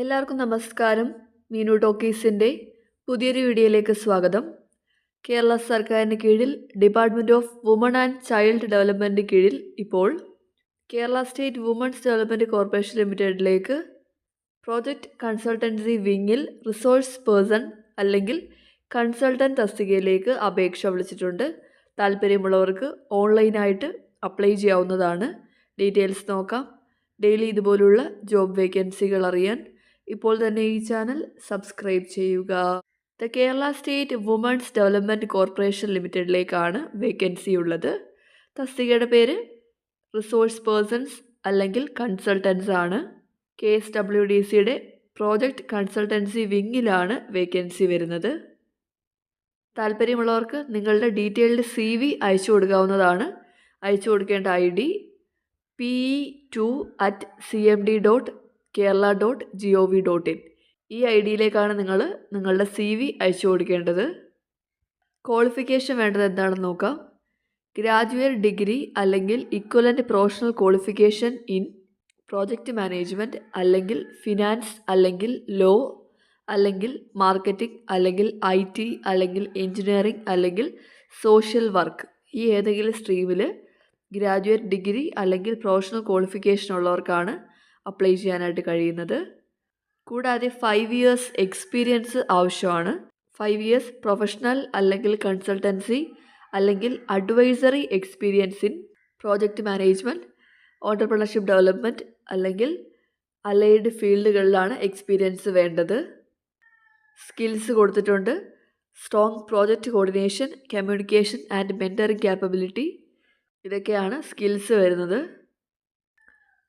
എല്ലാവർക്കും നമസ്കാരം. മീനു ടോക്കീസിന്റെ പുതിയൊരു വീഡിയോയിലേക്ക് സ്വാഗതം. കേരള സർക്കാരിന് കീഴിൽ department of women and child development കീഴിൽ ഇപ്പോൾ Kerala state women's development corporation ലിമിറ്റഡിലേക്ക് പ്രോജക്റ്റ് കൺസൾട്ടൻസി വിങ്ങിൽ റിസോഴ്സ് പേഴ്സൺ അല്ലെങ്കിൽ കൺസൾട്ടന്റ് തസ്തികയിലേക്ക് അപേക്ഷ വിളിച്ചിട്ടുണ്ട്. താല്പര്യമുള്ളവർക്ക് ഓൺലൈനായിട്ട് അപ്ലൈ ചെയ്യാവുന്നതാണ്. ഡീറ്റെയിൽസ് നോക്കാം. ഡെയിലി ഇതുപോലുള്ള ജോബ് വേക്കൻസികൾ അറിയാൻ ഇപ്പോൾ തന്നെ ഈ ചാനൽ സബ്സ്ക്രൈബ് ചെയ്യുക. The Kerala state women's development corporation ലിമിറ്റഡിലേക്കാണ് vacancy ഉള്ളത്. തസ്തികയുടെ പേര് റിസോഴ്സ് പേഴ്സൺസ് അല്ലെങ്കിൽ കൺസൾട്ടൻസ് ആണ്. കെ എസ് ഡബ്ല്യു ഡി സിയുടെ പ്രോജക്റ്റ് കൺസൾട്ടൻസി വിങ്ങിലാണ് വേക്കൻസി വരുന്നത്. താല്പര്യമുള്ളവർക്ക് നിങ്ങളുടെ ഡീറ്റെയിൽഡ് സി വി അയച്ചു കൊടുക്കാവുന്നതാണ്. അയച്ചു കൊടുക്കേണ്ട I D P two at C M D dot Kerala dot G O V dot in ഈ ഐ ഡിയിലേക്കാണ് നിങ്ങൾ നിങ്ങളുടെ സി വി അയച്ചു കൊടുക്കേണ്ടത് ക്വാളിഫിക്കേഷൻ വേണ്ടത് എന്താണെന്ന് നോക്കാം. ഗ്രാജുവേറ്റ് ഡിഗ്രി അല്ലെങ്കിൽ equivalent professional qualification in project management അല്ലെങ്കിൽ ഫിനാൻസ് അല്ലെങ്കിൽ ലോ അല്ലെങ്കിൽ മാർക്കറ്റിംഗ് അല്ലെങ്കിൽ ഐ ടി അല്ലെങ്കിൽ എൻജിനീയറിംഗ് അല്ലെങ്കിൽ സോഷ്യൽ വർക്ക് ഈ ഏതെങ്കിലും സ്ട്രീമിൽ ഗ്രാജുവേറ്റ് ഡിഗ്രി അല്ലെങ്കിൽ പ്രൊഫഷണൽ ക്വാളിഫിക്കേഷൻ ഉള്ളവർക്കാണ് അപ്ലൈ ചെയ്യാനായിട്ട് കഴിയുന്നത്. കൂടാതെ ഫൈവ് ഇയേഴ്സ് എക്സ്പീരിയൻസ് ആവശ്യമാണ്. ഫൈവ് ഇയേഴ്സ് പ്രൊഫഷണൽ അല്ലെങ്കിൽ കൺസൾട്ടൻസി അല്ലെങ്കിൽ advisory experience in project management entrepreneurship development അല്ലെങ്കിൽ അലൈഡ് ഫീൽഡുകളിലാണ് എക്സ്പീരിയൻസ് വേണ്ടത്. സ്കിൽസ് കൊടുത്തിട്ടുണ്ട്. Strong project coordination communication and mentoring capability ഇതൊക്കെയാണ് സ്കിൽസ് വരുന്നത്.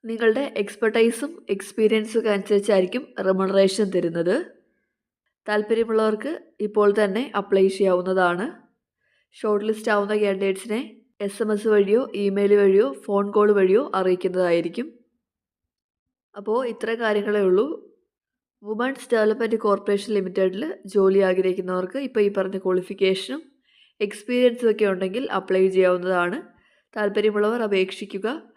നിങ്ങളുടെ എക്സ്പെർട്ടൈസും എക്സ്പീരിയൻസും അനുസരിച്ചായിരിക്കും റെമുണറേഷൻ തരുന്നത്. താല്പര്യമുള്ളവർക്ക് ഇപ്പോൾ തന്നെ അപ്ലൈ ചെയ്യാവുന്നതാണ്. ഷോർട്ട് ലിസ്റ്റ് ആവുന്ന കാൻഡിഡേറ്റ്സിനെ എസ് എം എസ് വഴിയോ ഇമെയിൽ വഴിയോ ഫോൺ കോൾ വഴിയോ അറിയിക്കുന്നതായിരിക്കും. അപ്പോൾ ഇത്ര കാര്യങ്ങളേ ഉള്ളൂ. വുമൺസ് ഡെവലപ്മെന്റ് കോർപ്പറേഷൻ ലിമിറ്റഡിൽ ജോലി ആഗ്രഹിക്കുന്നവർക്ക് ഇപ്പോൾ ഈ പറഞ്ഞ ക്വാളിഫിക്കേഷനും എക്സ്പീരിയൻസും ഒക്കെ ഉണ്ടെങ്കിൽ അപ്ലൈ ചെയ്യാവുന്നതാണ്. താല്പര്യമുള്ളവർ അപേക്ഷിക്കുക.